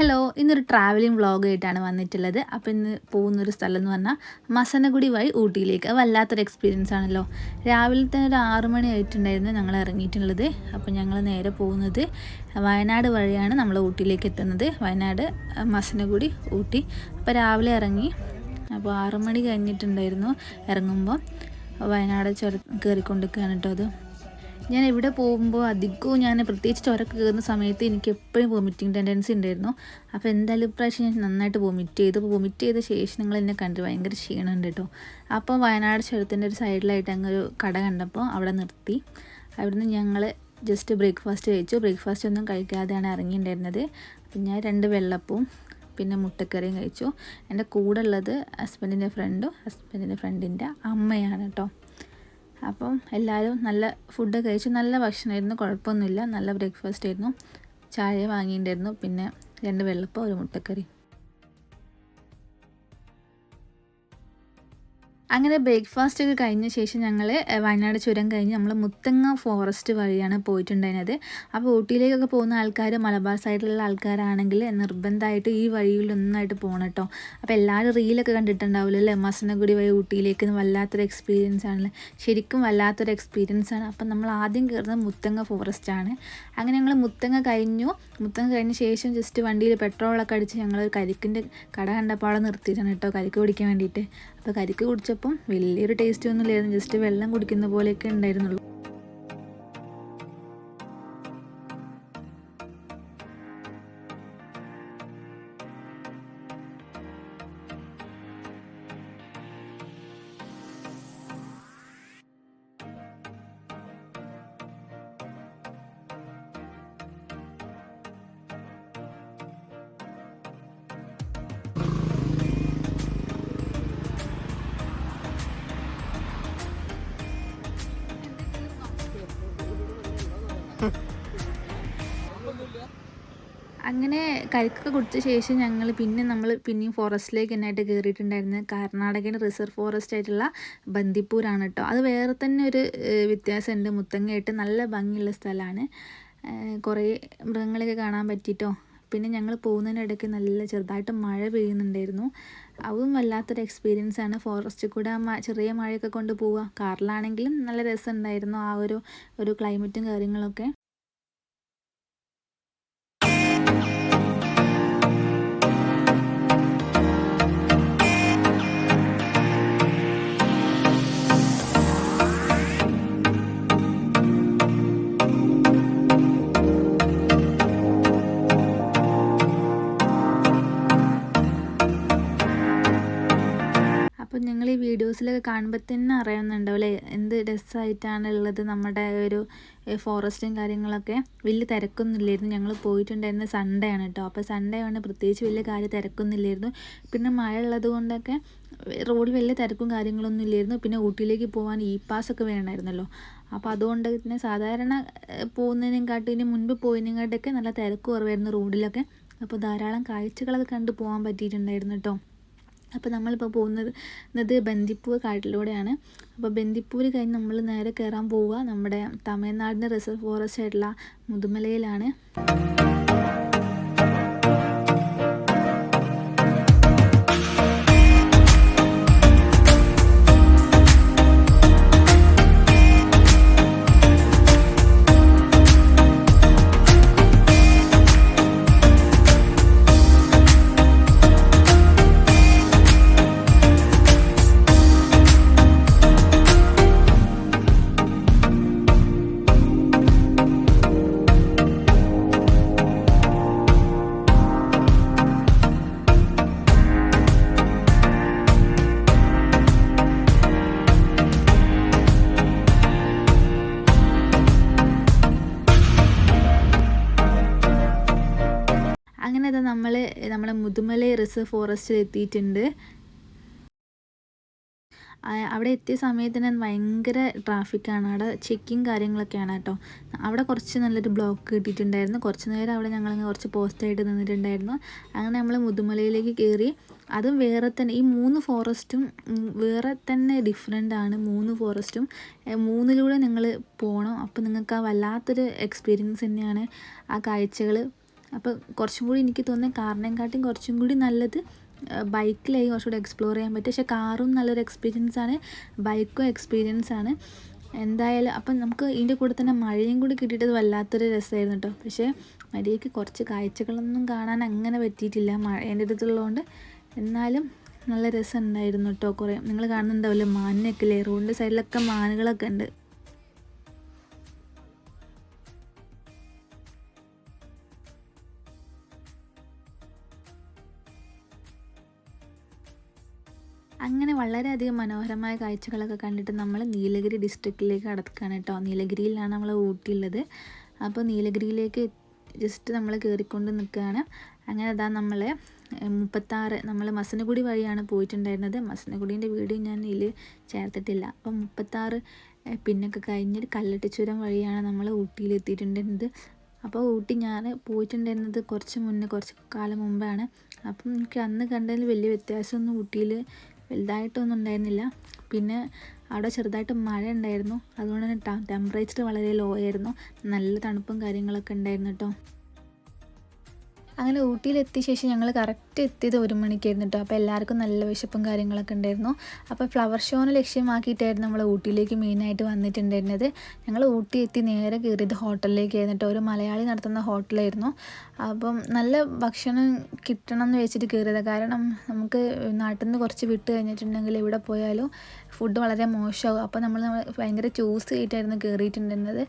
Hello ഇന്നൊരു travelling വ്ളോഗായിട്ടാണ് വന്നിട്ടുള്ളത്. അപ്പോൾ ഇന്ന് പോകുന്നൊരു സ്ഥലം എന്ന് പറഞ്ഞാൽ മസനഗുടി വഴി ഊട്ടിയിലേക്ക്. വല്ലാത്തൊരു എക്സ്പീരിയൻസ് ആണല്ലോ. രാവിലെ തന്നെ ഒരു ആറ് മണി ആയിട്ടുണ്ടായിരുന്നു ഞങ്ങൾ ഇറങ്ങിയിട്ടുള്ളത്. അപ്പോൾ ഞങ്ങൾ നേരെ പോകുന്നത് വയനാട് വഴിയാണ് നമ്മൾ ഊട്ടിയിലേക്ക് എത്തുന്നത്. വയനാട് മസനഗുടി ഊട്ടി. അപ്പോൾ രാവിലെ ഇറങ്ങി അപ്പോൾ ആറു മണി കഴിഞ്ഞിട്ടുണ്ടായിരുന്നു ഇറങ്ങുമ്പോൾ വയനാട് ചെറു കയറിക്കൊണ്ടിരിക്കുകയാണ് കേട്ടോ അത്. ഞാൻ എവിടെ പോകുമ്പോൾ അധികവും ഞാൻ പ്രത്യേകിച്ച് ചുരക്ക് കയറുന്ന സമയത്ത് എനിക്ക് എപ്പോഴും വോമിറ്റിംഗ് ടെൻഡൻസി ഉണ്ടായിരുന്നു. അപ്പോൾ എന്തായാലും ഇപ്രാവശ്യം ഞാൻ നന്നായിട്ട് വോമിറ്റ് ചെയ്തു. വോമിറ്റ് ചെയ്ത ശേഷം നിങ്ങൾ എന്നെ കണ്ടു. ഭയങ്കര ക്ഷീണമുണ്ട് കേട്ടോ. അപ്പോൾ വയനാട് ചുരത്തിന്റെ ഒരു സൈഡിലായിട്ട് അങ്ങ് ഒരു കട കണ്ടപ്പോൾ അവിടെ നിർത്തി. അവിടുന്ന് ഞങ്ങൾ ജസ്റ്റ് ബ്രേക്ക്ഫാസ്റ്റ് കഴിച്ചു. ബ്രേക്ക്ഫാസ്റ്റ് ഒന്നും കഴിക്കാതെയാണ് ഇറങ്ങിയിട്ടുണ്ടായിരുന്നത്. അപ്പം ഞാൻ രണ്ട് വെള്ളപ്പവും പിന്നെ മുട്ടക്കറിയും കഴിച്ചു. എന്റെ കൂടെ ഉള്ളത് ഹസ്ബൻഡിന്റെ ഫ്രണ്ടും ഹസ്ബൻഡിന്റെ ഫ്രണ്ടിന്റെ അമ്മയാണ് കേട്ടോ. അപ്പം എല്ലാവരും നല്ല ഫുഡ് കഴിച്ച് നല്ല ഭക്ഷണമായിരുന്നു. കുഴപ്പമൊന്നുമില്ല. നല്ല ബ്രേക്ക്ഫാസ്റ്റ് ആയിരുന്നു. ചായ വാങ്ങിയിട്ടുണ്ടായിരുന്നു. പിന്നെ രണ്ട് വെള്ളപ്പം ഒരു മുട്ടക്കറി. അങ്ങനെ ബ്രേക്ക്ഫാസ്റ്റ് ഒക്കെ കഴിഞ്ഞ ശേഷം ഞങ്ങൾ വയനാട് ചുരം കഴിഞ്ഞ് നമ്മൾ മുത്തങ്ങ ഫോറസ്റ്റ് വഴിയാണ് പോയിട്ടുണ്ടായിരുന്നത്. അപ്പോൾ ഊട്ടിയിലേക്കൊക്കെ പോകുന്ന ആൾക്കാർ മലബാർ സൈഡിലുള്ള ആൾക്കാരാണെങ്കിൽ നിർബന്ധമായിട്ട് ഈ വഴിയിലൊന്നായിട്ട് പോകണം കേട്ടോ അപ്പോൾ എല്ലാവരും റീലൊക്കെ കണ്ടിട്ടുണ്ടാവില്ല അല്ലേ? മസനഗുടി വഴി ഊട്ടിയിലേക്ക് വല്ലാത്തൊരു എക്സ്പീരിയൻസ് ആണല്ലേ? ശരിക്കും വല്ലാത്തൊരു എക്സ്പീരിയൻസ് ആണ്. അപ്പം നമ്മൾ ആദ്യം കയറുന്നത് മുത്തങ്ങ ഫോറസ്റ്റ് ആണ്. അങ്ങനെ ഞങ്ങൾ മുത്തങ്ങ കഴിഞ്ഞു. മുത്തങ്ങ കഴിഞ്ഞ ശേഷം ജസ്റ്റ് വണ്ടിയിൽ പെട്രോളൊക്കെ അടിച്ച് ഞങ്ങൾ കരിക്കിന്റെ കട കണ്ടപ്പോൾ അവിടെ നിർത്തിയിട്ടാണ് കേട്ടോ കരിക്ക് കുടിക്കാൻ വേണ്ടിയിട്ട്. അപ്പോൾ കരിക്ക് കുടിച്ചപ്പം വലിയൊരു ടേസ്റ്റ് ഒന്നും ഇല്ലായിരുന്നു ജസ്റ്റ് വെള്ളം കുടിക്കുന്ന പോലെയൊക്കെ ഉണ്ടായിരുന്നുള്ളൂ. അങ്ങനെ കരിക്കൊക്കെ കുടിച്ച ശേഷം ഞങ്ങൾ പിന്നെ നമ്മൾ പിന്നെയും ഫോറസ്റ്റിലേക്ക് എന്നായിട്ട് കയറിയിട്ടുണ്ടായിരുന്നത് കർണാടകയുടെ റിസർവ് ഫോറസ്റ്റ് ആയിട്ടുള്ള ബന്ദിപ്പൂരാണ് കേട്ടോ അത് വേറെ തന്നെ ഒരു വ്യത്യാസമുണ്ട് മുത്തങ്ങയായിട്ട് നല്ല ഭംഗിയുള്ള സ്ഥലമാണ് കുറേ മൃഗങ്ങളെയൊക്കെ കാണാൻ പറ്റിയിട്ടോ പിന്നെ ഞങ്ങൾ പോകുന്നതിനിടയ്ക്ക് നല്ല ചെറുതായിട്ട് മഴ പെയ്യുന്നുണ്ടായിരുന്നു. അതും വല്ലാത്തൊരു എക്സ്പീരിയൻസ് ആണ് ഫോറസ്റ്റിൽ കൂടെ ചെറിയ മഴയൊക്കെ കൊണ്ട് പോവുക കാറിലാണെങ്കിലും നല്ല രസമുണ്ടായിരുന്നു ആ ഒരു ഒരു ക്ലൈമറ്റും കാര്യങ്ങളൊക്കെ. നിങ്ങൾ ഈ വീഡിയോസിലൊക്കെ കാണുമ്പോൾ തന്നെ അറിയുന്നുണ്ടാവും അല്ലേ? എന്ത് രസമായിട്ടാണ് ഉള്ളത് നമ്മുടെ ഒരു ഫോറസ്റ്റും കാര്യങ്ങളൊക്കെ. വലിയ തിരക്കൊന്നുമില്ലായിരുന്നു. ഞങ്ങൾ പോയിട്ടുണ്ടായിരുന്ന സൺഡേ ആണ് കേട്ടോ. അപ്പോൾ സൺഡേ ആണ് പ്രത്യേകിച്ച് വലിയ കാര്യം തിരക്കൊന്നുമില്ലായിരുന്നു. പിന്നെ മഴ ഉള്ളത് കൊണ്ടൊക്കെ റോഡിൽ വലിയ തിരക്കും കാര്യങ്ങളൊന്നും ഇല്ലായിരുന്നു. പിന്നെ ഊട്ടിയിലേക്ക് പോകാൻ ഇ പാസ് ഒക്കെ വേണമായിരുന്നല്ലോ. അപ്പോൾ അതുകൊണ്ട് തന്നെ സാധാരണ പോകുന്നതിനെക്കാട്ടും ഇനി മുൻപ് പോയതിനെക്കാട്ടൊക്കെ നല്ല തിരക്ക് കുറവായിരുന്നു റോഡിലൊക്കെ. അപ്പോൾ ധാരാളം കാഴ്ചകളൊക്കെ കണ്ട് പോകാൻ പറ്റിയിട്ടുണ്ടായിരുന്നു കേട്ടോ. അപ്പോൾ നമ്മളിപ്പോൾ പോകുന്നത് ബന്ദിപ്പൂർ കാട്ടിലൂടെയാണ്. അപ്പോൾ ബന്ദിപ്പൂർ കഴിഞ്ഞ് നമ്മൾ നേരെ കയറാൻ പോവുക. നമ്മുടെ തമിഴ്നാടിന്റെ റിസർവ് ഫോറസ്റ്റ് ആയിട്ടുള്ള മുതുമലയിലാണ്. റിസർവ് ഫോറസ്റ്റിൽ എത്തിയിട്ടുണ്ട് അവിടെ എത്തിയ സമയത്തിന് ഭയങ്കര ട്രാഫിക്കാണ്. അവിടെ ചെക്കിങ് കാര്യങ്ങളൊക്കെയാണ് കേട്ടോ. അവിടെ കുറച്ച് നല്ലൊരു ബ്ലോക്ക് കിട്ടിയിട്ടുണ്ടായിരുന്നു. കുറച്ച് നേരം അവിടെ ഞങ്ങൾ കുറച്ച് പോസ്റ്റായിട്ട് നിന്നിട്ടുണ്ടായിരുന്നു. അങ്ങനെ നമ്മൾ മുതുമലയിലേക്ക് കയറി. അതും വേറെ തന്നെ ഈ മൂന്ന് ഫോറസ്റ്റും വേറെ തന്നെ ഡിഫറെന്റ് ആണ് മൂന്ന് ഫോറസ്റ്റും. മൂന്നിലൂടെ നിങ്ങൾ പോകണം. അപ്പോൾ നിങ്ങൾക്ക് ആ വല്ലാത്തൊരു എക്സ്പീരിയൻസ് തന്നെയാണ് ആ കാഴ്ചകൾ. അപ്പോൾ കുറച്ചും കൂടി എനിക്ക് തോന്നുന്നത് കാറിനെക്കാട്ടും കുറച്ചും കൂടി നല്ലത് ബൈക്കിലായി കുറച്ചുകൂടി എക്സ്പ്ലോർ ചെയ്യാൻ പറ്റും. പക്ഷേ കാറും നല്ലൊരു എക്സ്പീരിയൻസ് ആണ് ബൈക്കും എക്സ്പീരിയൻസ് ആണ്. എന്തായാലും അപ്പം നമുക്ക് ഇതിന്റെ കൂടെ തന്നെ മഴയും കൂടി കിട്ടിയിട്ട് വല്ലാത്തൊരു രസമായിരുന്നു കേട്ടോ. പക്ഷേ മരിയയ്ക്ക് കുറച്ച് കാഴ്ചകളൊന്നും കാണാൻ അങ്ങനെ പറ്റിയിട്ടില്ല മഴേന്റെ അടുത്തുള്ളതുകൊണ്ട്. എന്നാലും നല്ല രസം ഉണ്ടായിരുന്നു കേട്ടോ കുറേ. നിങ്ങൾ കാണുന്നുണ്ടാവില്ലേ മാനിനൊക്കെ ഇല്ലേ? റോഡിന്റെ സൈഡിലൊക്കെ മാനുകളൊക്കെ ഉണ്ട്. വളരെയധികം മനോഹരമായ കാഴ്ചകളൊക്കെ കണ്ടിട്ട് നമ്മൾ നീലഗിരി ഡിസ്ട്രിക്റ്റിലേക്ക് കടക്കുകയാണ് കേട്ടോ. നീലഗിരിയിലാണ് നമ്മൾ ഊട്ടിയുള്ളത്. അപ്പോൾ നീലഗിരിയിലേക്ക് ജസ്റ്റ് നമ്മൾ കയറിക്കൊണ്ട് നിൽക്കുകയാണ് അങ്ങനെ അതാ നമ്മൾ മുപ്പത്താറ് നമ്മൾ മസനഗുഡി വഴിയാണ് പോയിട്ടുണ്ടായിരുന്നത്. മസനഗുഡീന്റെ വീഡിയോ ഞാൻ ഇതിൽ ചേർത്തിട്ടില്ല. അപ്പം മുപ്പത്താറ് പിന്നൊക്കെ കഴിഞ്ഞിട്ട് കല്ലട്ടിച്ചുരം വഴിയാണ് നമ്മൾ ഊട്ടിയിൽ എത്തിയിട്ടുണ്ടായിരുന്നത്. അപ്പോൾ ഊട്ടി ഞാൻ പോയിട്ടുണ്ടായിരുന്നത് കുറച്ച് മുന്നേ കുറച്ച് കാലം മുമ്പാണ്. അപ്പം എനിക്ക് അന്ന് കണ്ടതിൽ വലിയ വ്യത്യാസമൊന്നും ഊട്ടിയിൽ വലുതായിട്ടൊന്നും ഉണ്ടായിരുന്നില്ല. പിന്നെ അവിടെ ചെറുതായിട്ട് മഴ ഉണ്ടായിരുന്നു. അതുകൊണ്ട് തന്നെ ടെമ്പറേച്ചർ വളരെ ലോ ആയിരുന്നു. നല്ല തണുപ്പും കാര്യങ്ങളൊക്കെ ഉണ്ടായിരുന്നു കേട്ടോ. അങ്ങനെ ഊട്ടിയിലെത്തിയ ശേഷം ഞങ്ങൾ കറക്റ്റ് എത്തിയത് ഒരു മണിക്കായിരുന്നു കേട്ടോ അപ്പോൾ എല്ലാവർക്കും നല്ല വിശപ്പും കാര്യങ്ങളൊക്കെ ഉണ്ടായിരുന്നു. അപ്പോൾ ഫ്ലവർ ഷോനെ ലക്ഷ്യമാക്കിയിട്ടായിരുന്നു നമ്മൾ ഊട്ടിയിലേക്ക് മെയിനായിട്ട് വന്നിട്ടുണ്ടായിരുന്നത്. ഞങ്ങൾ ഊട്ടി എത്തി നേരെ കയറിയത് ഹോട്ടലിലേക്കായിരുന്നു കേട്ടോ ഒരു മലയാളി നടത്തുന്ന ഹോട്ടലായിരുന്നു. അപ്പം നല്ല ഭക്ഷണം കിട്ടണം എന്ന് വെച്ചിട്ട് കയറിയത്. കാരണം നമുക്ക് നാട്ടിൽ നിന്ന് കുറച്ച് വിട്ട് കഴിഞ്ഞിട്ടുണ്ടെങ്കിൽ എവിടെ പോയാലും ഫുഡ് വളരെ മോശമാകും അപ്പോൾ നമ്മൾ ഭയങ്കര ചൂസ് ചെയ്തിട്ടായിരുന്നു കയറിയിട്ടുണ്ടായിരുന്നത്.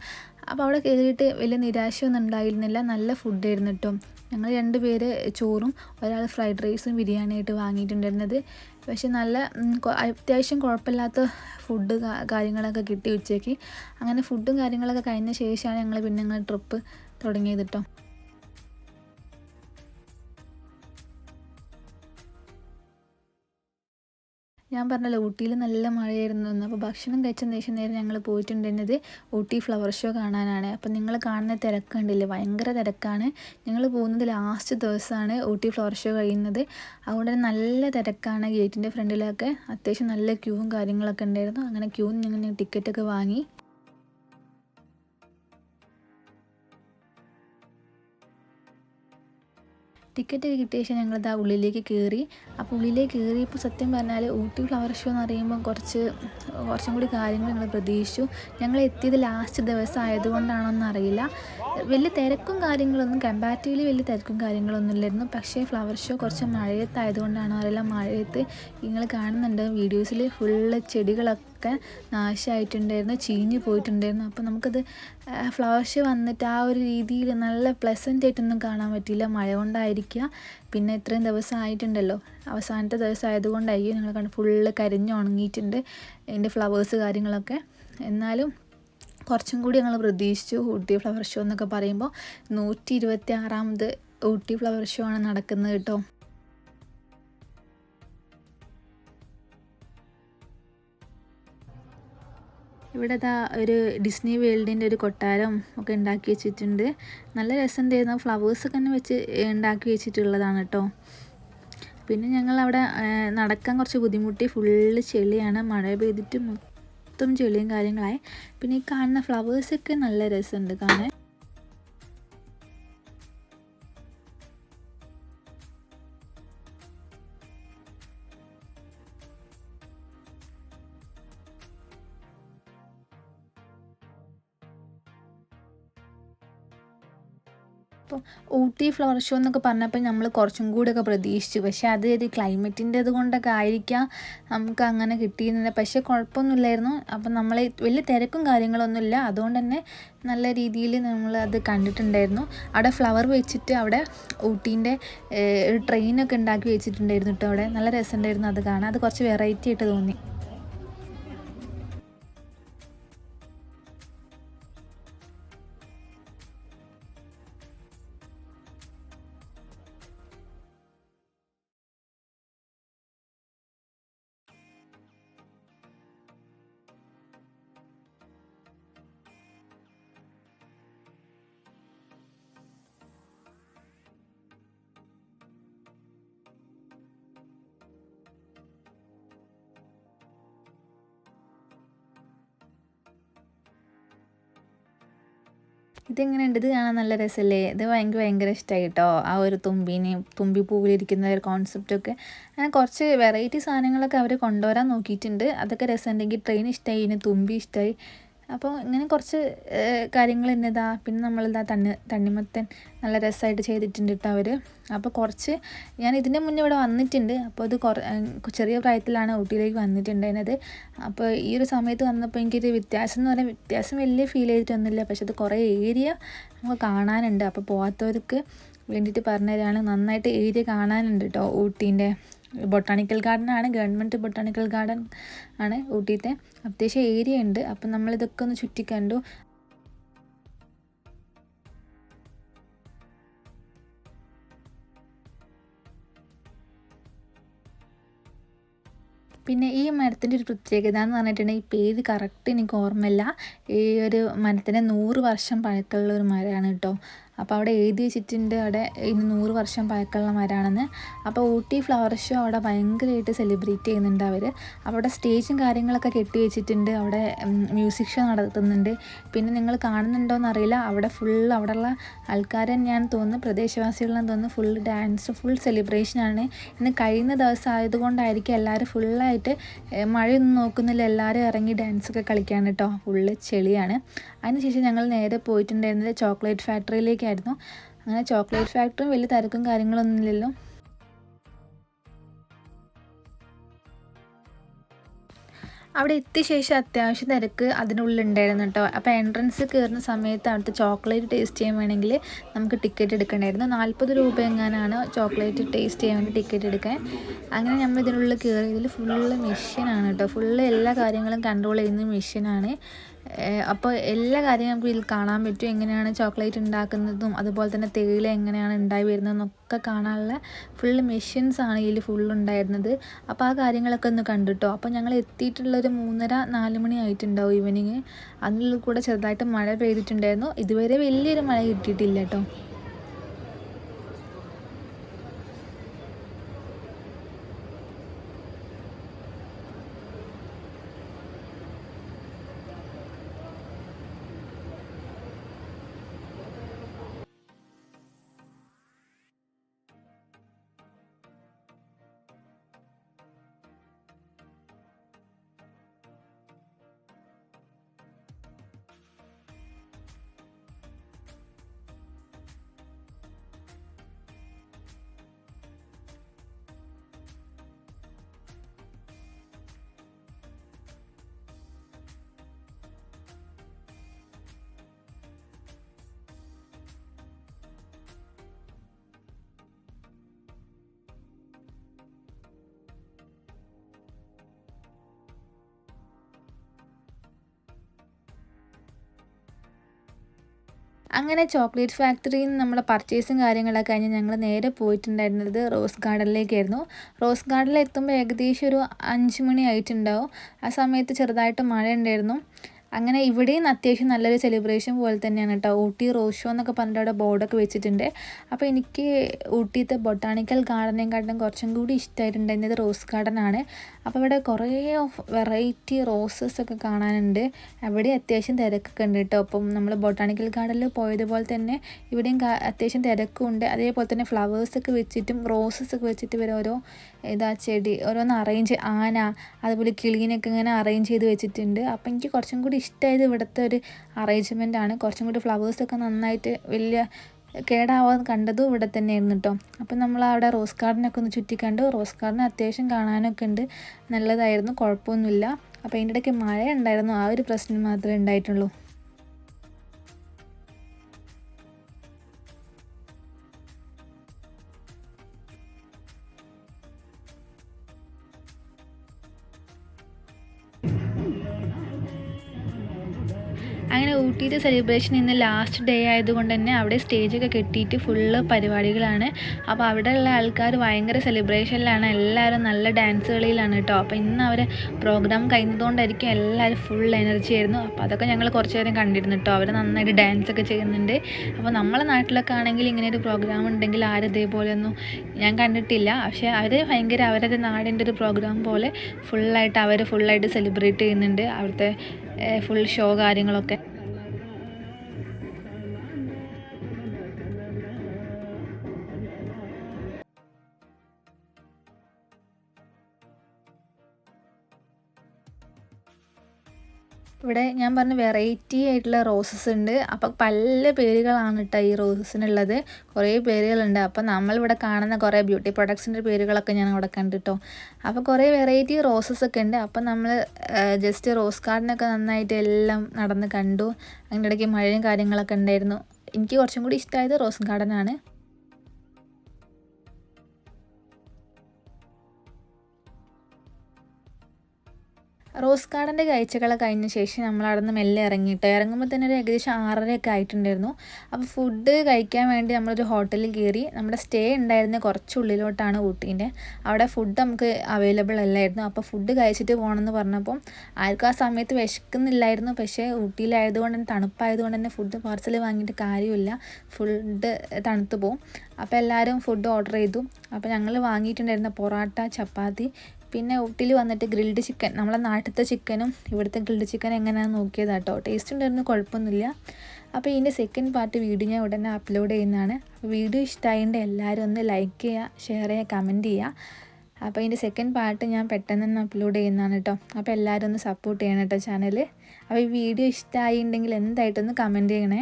അപ്പോൾ അവിടെ കയറിയിട്ട് വലിയ നിരാശയൊന്നും ഉണ്ടായിരുന്നില്ല. നല്ല ഫുഡായിരുന്നു കേട്ടോ. ഞങ്ങൾ രണ്ട് പേര് ചോറും ഒരാൾ ഫ്രൈഡ് റൈസും ബിരിയാണിയായിട്ട് വാങ്ങിയിട്ടുണ്ടായിരുന്നത്. പക്ഷെ നല്ല അത്യാവശ്യം കുഴപ്പമില്ലാത്ത ഫുഡ് കാര്യങ്ങളൊക്കെ കിട്ടി ഉച്ചയ്ക്ക്. അങ്ങനെ ഫുഡും കാര്യങ്ങളൊക്കെ കഴിഞ്ഞ ശേഷമാണ് ഞങ്ങൾ പിന്നെ ഞങ്ങൾ ട്രിപ്പ് തുടങ്ങിയത് കേട്ടോ. ഞാൻ പറഞ്ഞല്ലോ ഊട്ടിയിൽ നല്ല മഴയായിരുന്നു. എന്ന് അപ്പോൾ ഭക്ഷണം കഴിച്ചതിന് ശേഷം നേരം ഞങ്ങൾ പോയിട്ടുണ്ടായിരുന്നത് ഊട്ടി ഫ്ലവർ ഷോ കാണാനാണ്. അപ്പോൾ നിങ്ങൾ കാണുന്ന തിരക്കുണ്ടല്ലേ ഭയങ്കര തിരക്കാണ്. ഞങ്ങൾ പോകുന്നത് ലാസ്റ്റ് ദിവസമാണ് ഊട്ടി ഫ്ലവർ ഷോ കഴിയുന്നത്. അതുകൊണ്ട് തന്നെ നല്ല തിരക്കാണ് ഗേറ്റിന്റെ ഫ്രണ്ടിലൊക്കെ. അത്യാവശ്യം നല്ല ക്യൂവും കാര്യങ്ങളൊക്കെ ഉണ്ടായിരുന്നു. അങ്ങനെ ക്യൂന്ന് ഞങ്ങൾ ടിക്കറ്റൊക്കെ വാങ്ങി. ടിക്കറ്റ് കിട്ടിയ ശേഷം ഞങ്ങളിത് ഉള്ളിലേക്ക് കയറി അപ്പോൾ ഉള്ളിലേക്ക് കയറിയപ്പോൾ സത്യം പറഞ്ഞാൽ ഊട്ടി ഫ്ലവർ ഷോ എന്ന് പറയുമ്പോൾ കുറച്ച് കുറച്ചും കൂടി കാര്യങ്ങൾ ഞങ്ങൾ പ്രതീക്ഷിച്ചു. ഞങ്ങൾ എത്തിയത് ലാസ്റ്റ് ദിവസം ആയതുകൊണ്ടാണോന്ന് അറിയില്ല. വലിയ തിരക്കും കാര്യങ്ങളൊന്നും കമ്പാരിറ്റീവ്ലി വലിയ തിരക്കും കാര്യങ്ങളൊന്നും ഇല്ലായിരുന്നു. പക്ഷേ ഫ്ലവർ ഷോ കുറച്ച് മഴയത്തായതുകൊണ്ടാണോ അറിയില്ല. മഴയത്ത് നിങ്ങൾ കാണുന്നുണ്ട്. വീഡിയോസിൽ ഫുള്ള് ചെടികളൊക്കെ ഒക്കെ നാശമായിട്ടുണ്ടായിരുന്നു ചീഞ്ഞു പോയിട്ടുണ്ടായിരുന്നു. അപ്പോൾ നമുക്കത് ഫ്ലവർ ഷോ വന്നിട്ട് ആ ഒരു രീതിയിൽ നല്ല പ്ലസന്റ് ആയിട്ടൊന്നും കാണാൻ പറ്റിയില്ല. മഴ കൊണ്ടായിരിക്കുക പിന്നെ ഇത്രയും ദിവസം ആയിട്ടുണ്ടല്ലോ. അവസാനത്തെ ദിവസം ആയതുകൊണ്ടായിരിക്കും ഞങ്ങൾ കണ്ട് ഫുള്ള് കരിഞ്ഞ് ഉണങ്ങിയിട്ടുണ്ട് അതിന്റെ ഫ്ലവേഴ്സ് കാര്യങ്ങളൊക്കെ. എന്നാലും കുറച്ചും കൂടി ഞങ്ങൾ പ്രതീക്ഷിച്ചു ഊട്ടി ഫ്ലവർ ഷോ എന്നൊക്കെ പറയുമ്പോൾ നൂറ്റി ഇരുപത്തി ആറാമത് ഊട്ടി ഫ്ലവർ ഷോ ആണ് നടക്കുന്നത് കേട്ടോ. ഇവിടെ ദാ ഒരു ഡിസ്നി വേൾഡിന്റെ ഒരു കൊട്ടാരം ഒക്കെ ഉണ്ടാക്കി വെച്ചിട്ടുണ്ട്. നല്ല രസം രസമുണ്ടായിരുന്നു ഫ്ലവേഴ്സൊക്കെ തന്നെ വെച്ച് ഉണ്ടാക്കി വെച്ചിട്ടുള്ളതാണ് കേട്ടോ പിന്നെ ഞങ്ങൾ അവിടെ നടക്കാൻ കുറച്ച് ബുദ്ധിമുട്ടി. ഫുള്ള് ചെളിയാണ്. മഴ പെയ്തിട്ട് മൊത്തം ചെളിയും കാര്യങ്ങളായി. പിന്നെ ഈ കാണുന്ന ഫ്ലവേഴ്സൊക്കെ നല്ല രസമുണ്ട് കാണാൻ. അപ്പോൾ ഊട്ടി ഫ്ലവർ ഷോ എന്നൊക്കെ പറഞ്ഞപ്പോൾ നമ്മൾ കുറച്ചും കൂടെയൊക്കെ പ്രതീക്ഷിച്ചു. പക്ഷേ അത് ഒരു ക്ലൈമറ്റിന്റെ കൊണ്ടൊക്കെ ആയിരിക്കാം നമുക്ക് അങ്ങനെ കിട്ടിയിരുന്നില്ല പക്ഷേ കുഴപ്പമൊന്നുമില്ലായിരുന്നു. അപ്പം നമ്മൾ വലിയ തിരക്കും കാര്യങ്ങളൊന്നുമില്ല. അതുകൊണ്ട് തന്നെ നല്ല രീതിയിൽ നമ്മൾ അത് കണ്ടിട്ടുണ്ടായിരുന്നു. അവിടെ ഫ്ലവർ വെച്ചിട്ട് അവിടെ ഊട്ടീന്റെ ട്രെയിനൊക്കെ ഉണ്ടാക്കി വെച്ചിട്ടുണ്ടായിരുന്നു കേട്ടോ അവിടെ. നല്ല രസമുണ്ടായിരുന്നു അത് കാണാൻ. അത് കുറച്ച് വെറൈറ്റി ആയിട്ട് തോന്നി. ഇതെങ്ങനെയുണ്ട്? ഇത് കാണാൻ നല്ല രസമല്ലേ ഇത് ഭയങ്കര ഭയങ്കര ഇഷ്ടമായി കേട്ടോ ആ ഒരു തുമ്പിനെ തുമ്പി പൂവിലിരിക്കുന്ന ഒരു കോൺസെപ്റ്റൊക്കെ അങ്ങനെ കുറച്ച് വെറൈറ്റി സാധനങ്ങളൊക്കെ അവർ കൊണ്ടുവരാൻ നോക്കിയിട്ടുണ്ട്. അതൊക്കെ രസമുണ്ടെങ്കിൽ ട്രെയിൻ ഇഷ്ടമായി ഇനി തുമ്പി ഇഷ്ടമായി അപ്പോൾ ഇങ്ങനെ കുറച്ച് കാര്യങ്ങൾ എന്നതാ പിന്നെ നമ്മളിതാ തണ്ണി തണ്ണിമത്തൻ നല്ല രസമായിട്ട് ചെയ്തിട്ടുണ്ട് കേട്ടോ അവർ അപ്പോൾ കുറച്ച് ഞാൻ ഇതിന്റെ മുന്നേ ഇവിടെ വന്നിട്ടുണ്ട്. അപ്പോൾ അത് കുറ ചെറിയ പ്രായത്തിലാണ് ഊട്ടിയിലേക്ക് വന്നിട്ടുണ്ടായിരുന്നത്. അപ്പോൾ ഈ ഒരു സമയത്ത് വന്നപ്പോൾ എനിക്കൊരു വ്യത്യാസം എന്ന് പറഞ്ഞാൽ വ്യത്യാസം വലിയ ഫീൽ ചെയ്തിട്ടൊന്നുമില്ല. പക്ഷെ അത് കുറേ ഏരിയ നമുക്ക് കാണാനുണ്ട്. അപ്പോൾ പോകാത്തവർക്ക് വേണ്ടിയിട്ട് പറഞ്ഞുതരാണ് നന്നായിട്ട് ഏരിയ കാണാനുണ്ട് കേട്ടോ ഊട്ടീന്റെ. ബൊട്ടാണിക്കൽ ആണ് ഗവൺമെന്റ് ബൊട്ടാണിക്കൽ ഗാർഡൻ ആണ് ഊട്ടിയിലത്തെ. അത്യാവശ്യം ഏരിയ ഉണ്ട്. അപ്പം നമ്മളിതൊക്കെ ഒന്ന് ചുറ്റിക്കണ്ടു പിന്നെ ഈ മരത്തിന്റെ ഒരു പ്രത്യേകത എന്ന് പറഞ്ഞിട്ടുണ്ടെങ്കിൽ പേര് കറക്റ്റ് എനിക്ക് ഓർമ്മയില്ല. ഈ ഒരു മരത്തിന്റെ നൂറ് വർഷം പഴക്കമുള്ള ഒരു മരമാണ് കേട്ടോ. അപ്പോൾ അവിടെ എഴുതി വെച്ചിട്ടുണ്ട് അവിടെ ഇന്ന് നൂറ് വർഷം പഴക്കമുള്ള മരമാണെന്ന് അപ്പോൾ ഊട്ടി ഫ്ലവർ ഷോ അവിടെ ഭയങ്കരമായിട്ട് സെലിബ്രേറ്റ് ചെയ്യുന്നുണ്ട് അവർ അവിടെ സ്റ്റേജും കാര്യങ്ങളൊക്കെ കെട്ടി വെച്ചിട്ടുണ്ട്. അവിടെ മ്യൂസിക് ഷോ നടത്തുന്നുണ്ട്. പിന്നെ നിങ്ങൾ കാണുന്നുണ്ടോയെന്ന് അറിയില്ല. അവിടെ ഫുൾ അവിടെയുള്ള ആൾക്കാരെ ഞാൻ തോന്നുന്നു. പ്രദേശവാസികളെന്ന് തോന്നുന്നു ഫുൾ ഡാൻസ് ഫുൾ സെലിബ്രേഷനാണ് ഇന്ന് കഴിയുന്ന ദിവസം ആയതുകൊണ്ടായിരിക്കും എല്ലാവരും ഫുള്ളായിട്ട് മഴയൊന്നും നോക്കുന്നില്ല. എല്ലാവരും ഇറങ്ങി ഡാൻസൊക്കെ കളിക്കാൻ കേട്ടോ. ഫുള്ള് ചെളിയാണ്. അതിനുശേഷം ഞങ്ങൾ നേരെ പോയിട്ടുണ്ടായിരുന്നത് ചോക്ലേറ്റ് ഫാക്ടറിയിലേക്കായിരുന്നു അങ്ങനെ ചോക്ലേറ്റ് ഫാക്ടറിയും വലിയ തിരക്കും കാര്യങ്ങളൊന്നും ഇല്ലല്ലോ. അവിടെ എത്തിയ ശേഷം അത്യാവശ്യം തിരക്ക് അതിനുള്ളിൽ ഉണ്ടായിരുന്നു കേട്ടോ. അപ്പോൾ എൻട്രൻസ് കയറുന്ന സമയത്ത് അവിടുത്തെ ചോക്ലേറ്റ് ടേസ്റ്റ് ചെയ്യാൻ വേണമെങ്കിൽ നമുക്ക് ടിക്കറ്റ് എടുക്കണമായിരുന്നു നാൽപ്പത് രൂപ എങ്ങാനാണ് ചോക്ലേറ്റ് ടേസ്റ്റ് ചെയ്യാൻ വേണ്ടി ടിക്കറ്റ് എടുക്കാൻ. അങ്ങനെ നമ്മൾ ഇതിനുള്ളിൽ കയറിയതിൽ ഫുള്ള് മെഷീനാണ് കേട്ടോ. ഫുള്ള് എല്ലാ കാര്യങ്ങളും കൺട്രോൾ ചെയ്യുന്ന മെഷീനാണ് അപ്പോൾ എല്ലാ കാര്യങ്ങളും നമുക്ക് ഇതിൽ കാണാൻ പറ്റും. എങ്ങനെയാണ് ചോക്ലേറ്റ് ഉണ്ടാക്കുന്നതും അതുപോലെ തന്നെ തേയില എങ്ങനെയാണ് ഉണ്ടായി വരുന്നതെന്നൊക്കെ കാണാനുള്ള ഫുൾ മെഷീൻസ് ആണ് ഇതിൽ ഫുൾ ഉണ്ടായിരുന്നത്. അപ്പോൾ ആ കാര്യങ്ങളൊക്കെ ഒന്ന് കണ്ടിട്ടോ. അപ്പോൾ ഞങ്ങൾ എത്തിയിട്ടുള്ളൊരു മൂന്നര നാല് മണി ആയിട്ടുണ്ടാവും ഈവനിങ് അതിനുള്ളിൽ കൂടെ ചെറുതായിട്ട് മഴ പെയ്തിട്ടുണ്ടായിരുന്നു. ഇതുവരെ വലിയൊരു മഴ കിട്ടിയിട്ടില്ല കേട്ടോ അങ്ങനെ ചോക്ലേറ്റ് ഫാക്ടറിയിൽ നിന്ന് നമ്മൾ പർച്ചേസും കാര്യങ്ങളൊക്കെ കഴിഞ്ഞ് ഞങ്ങൾ നേരെ പോയിട്ടുണ്ടായിരുന്നത് റോസ് ഗാർഡനിലേക്കായിരുന്നു. റോസ് ഗാർഡനിൽ എത്തുമ്പോൾ ഏകദേശം ഒരു അഞ്ച് മണി ആയിട്ടുണ്ടാവും. ആ സമയത്ത് ചെറുതായിട്ട് മഴ ഉണ്ടായിരുന്നു അങ്ങനെ ഇവിടെയും അത്യാവശ്യം നല്ലൊരു സെലിബ്രേഷൻ പോലെ തന്നെയാണ് കേട്ടോ ഊട്ടി റോസ് ഷോ എന്നൊക്കെ പറഞ്ഞിട്ട് അവിടെ ബോർഡൊക്കെ വെച്ചിട്ടുണ്ട്. അപ്പോൾ എനിക്ക് ഊട്ടിയിലത്തെ ബൊട്ടാണിക്കൽ ഗാർഡനെക്കാട്ടും കുറച്ചും കൂടി ഇഷ്ടമായിട്ടുണ്ടായിരുന്നത് റോസ് ഗാർഡൻ ആണ്. അപ്പോൾ ഇവിടെ കുറേ വെറൈറ്റി റോസസ് ഒക്കെ കാണാനുണ്ട്. അവിടെ അത്യാവശ്യം തിരക്കൊക്കെ ഉണ്ട് കേട്ടോ അപ്പം നമ്മൾ ബൊട്ടാണിക്കൽ ഗാർഡനിൽ പോയതുപോലെ തന്നെ ഇവിടെയും അത്യാവശ്യം തിരക്കും ഉണ്ട്. അതേപോലെ തന്നെ ഫ്ലവേഴ്സൊക്കെ വെച്ചിട്ടും റോസസ് ഒക്കെ വെച്ചിട്ട് ഇവർ ഓരോ ഇതാ ചെടി ഓരോന്ന് അറേഞ്ച് ആന അതുപോലെ കിളീനൊക്കെ ഇങ്ങനെ അറേഞ്ച് ചെയ്ത് വെച്ചിട്ടുണ്ട്. അപ്പം എനിക്ക് കുറച്ചും കൂടി ഇഷ്ടമായത് ഇവിടുത്തെ ഒരു അറേഞ്ച്മെന്റ് ആണ്. കുറച്ചും കൂടി ഫ്ലവേഴ്സൊക്കെ നന്നായിട്ട് വലിയ കേടാവാതെ കണ്ടതും ഇവിടെ തന്നെയായിരുന്നു കേട്ടോ അപ്പം നമ്മൾ അവിടെ റോസ് ഗാർഡനൊക്കെ ഒന്ന് ചുറ്റിക്കണ്ട് റോസ് ഗാർഡൻ അത്യാവശ്യം കാണാനൊക്കെ ഉണ്ട്. നല്ലതായിരുന്നു കുഴപ്പമൊന്നുമില്ല. അപ്പോൾ അതിന്റെ ഇടയ്ക്ക് മഴ ഉണ്ടായിരുന്നു ആ ഒരു പ്രശ്നം മാത്രമേ ഉണ്ടായിട്ടുള്ളൂ. അങ്ങനെ സെലിബ്രേഷൻ ഇന്ന് ലാസ്റ്റ് ഡേ ആയതുകൊണ്ട് തന്നെ അവിടെ സ്റ്റേജൊക്കെ കെട്ടിയിട്ട് ഫുള്ള് പരിപാടികളാണ്. അപ്പോൾ അവിടെയുള്ള ആൾക്കാർ ഭയങ്കര സെലിബ്രേഷനിലാണ് എല്ലാവരും നല്ല ഡാൻസ് കളിയിലാണ് കേട്ടോ അപ്പോൾ ഇന്ന് അവർ പ്രോഗ്രാം കഴിഞ്ഞതുകൊണ്ടായിരിക്കും എല്ലാവരും ഫുൾ എനർജി ആയിരുന്നു. അപ്പോൾ അതൊക്കെ ഞങ്ങൾ കുറച്ച് നേരം കണ്ടിരുന്നു കേട്ടോ അവർ നന്നായിട്ട് ഡാൻസ് ഒക്കെ ചെയ്യുന്നുണ്ട്. അപ്പോൾ നമ്മളെ നാട്ടിലൊക്കെ ആണെങ്കിൽ ഇങ്ങനെ ഒരു പ്രോഗ്രാം ഉണ്ടെങ്കിൽ ആരും ഇതേപോലെയൊന്നും ഞാൻ കണ്ടിട്ടില്ല. പക്ഷേ അവർ ഭയങ്കര അവരുടെ നാടിന്റെ ഒരു പ്രോഗ്രാം പോലെ ഫുള്ളായിട്ട് അവർ ഫുള്ളായിട്ട് സെലിബ്രേറ്റ് ചെയ്യുന്നുണ്ട്. അവിടുത്തെ ഫുൾ ഷോ കാര്യങ്ങളൊക്കെ. ഇവിടെ ഞാൻ പറഞ്ഞ വെറൈറ്റി ആയിട്ടുള്ള റോസസ് ഉണ്ട്. അപ്പം പല പേരുകളാണ് കേട്ടോ ഈ റോസസിനുള്ളത് കുറേ പേരുകളുണ്ട്. അപ്പം നമ്മളിവിടെ കാണുന്ന കുറേ ബ്യൂട്ടി പ്രൊഡക്ട്സിന്റെ പേരുകളൊക്കെ ഞാൻ അവിടെ കണ്ടിട്ടോ. അപ്പോൾ കുറേ വെറൈറ്റി റോസസ് ഒക്കെ ഉണ്ട്. അപ്പം നമ്മൾ ജസ്റ്റ് റോസ് ഗാർഡനൊക്കെ നന്നായിട്ട് എല്ലാം നടന്ന് കണ്ടു. അതിന്റെ ഇടയ്ക്ക് മഴയും കാര്യങ്ങളൊക്കെ ഉണ്ടായിരുന്നു. എനിക്ക് കുറച്ചും കൂടി ഇഷ്ടമായത് റോസ് ഗാർഡനാണ് റോസ് ഗാർഡന്റെ കാഴ്ചകളൊക്കെ കഴിഞ്ഞ ശേഷം നമ്മൾ അവിടെ നിന്ന് മെല്ലെ ഇറങ്ങിയിട്ട് ഇറങ്ങുമ്പോൾ തന്നെ ഒരു ഏകദേശം ആറരയൊക്കെ ആയിട്ടുണ്ടായിരുന്നു. അപ്പോൾ ഫുഡ് കഴിക്കാൻ വേണ്ടി നമ്മളൊരു ഹോട്ടലിൽ കയറി നമ്മുടെ സ്റ്റേ ഉണ്ടായിരുന്ന കുറച്ച് ഉള്ളിലോട്ടാണ് ഊട്ടീന്റെ. അവിടെ ഫുഡ് നമുക്ക് അവൈലബിൾ അല്ലായിരുന്നു. അപ്പോൾ ഫുഡ് കഴിച്ചിട്ട് പോകണമെന്ന് പറഞ്ഞപ്പോൾ ആർക്കും ആ സമയത്ത് വിശക്കുന്നില്ലായിരുന്നു. പക്ഷേ ഊട്ടിയിലായതുകൊണ്ട് തന്നെ തണുപ്പായതുകൊണ്ട് തന്നെ ഫുഡ് പാർസൽ വാങ്ങിയിട്ട് കാര്യമില്ല. ഫുഡ് തണുത്ത് പോകും അപ്പോൾ എല്ലാവരും ഫുഡ് ഓർഡർ ചെയ്തു. അപ്പോൾ ഞങ്ങൾ വാങ്ങിയിട്ടുണ്ടായിരുന്ന പൊറോട്ട ചപ്പാത്തി പിന്നെ ഊട്ടിയിൽ വന്നിട്ട് ഗ്രിൽഡ് ചിക്കൻ നമ്മളെ നാട്ടിലത്തെ ചിക്കനും ഇവിടുത്തെ ഗ്രിൽഡ് ചിക്കൻ എങ്ങനെയാണെന്ന് നോക്കിയതാണ് കേട്ടോ ടേസ്റ്റ് ഉണ്ടായിരുന്നു കുഴപ്പമൊന്നുമില്ല. അപ്പോൾ ഇതിന്റെ സെക്കൻഡ് പാർട്ട് വീഡിയോ ഞാൻ ഉടനെ അപ്ലോഡ് ചെയ്യുന്നതാണ്. വീഡിയോ ഇഷ്ടമായതുകൊണ്ട് എല്ലാവരും ഒന്ന് ലൈക്ക് ചെയ്യുക ഷെയർ ചെയ്യുക കമന്റ് ചെയ്യുക. അപ്പോൾ ഇതിന്റെ സെക്കൻഡ് പാർട്ട് ഞാൻ പെട്ടെന്ന് തന്നെ അപ്ലോഡ് ചെയ്യുന്നതാണ് കേട്ടോ അപ്പോൾ എല്ലാവരും ഒന്ന് സപ്പോർട്ട് ചെയ്യണം കേട്ടോ ചാനൽ അപ്പോൾ ഈ വീഡിയോ ഇഷ്ടമായിട്ടുണ്ടെങ്കിൽ എന്തായിട്ടൊന്ന് കമന്റ് ചെയ്യണേ.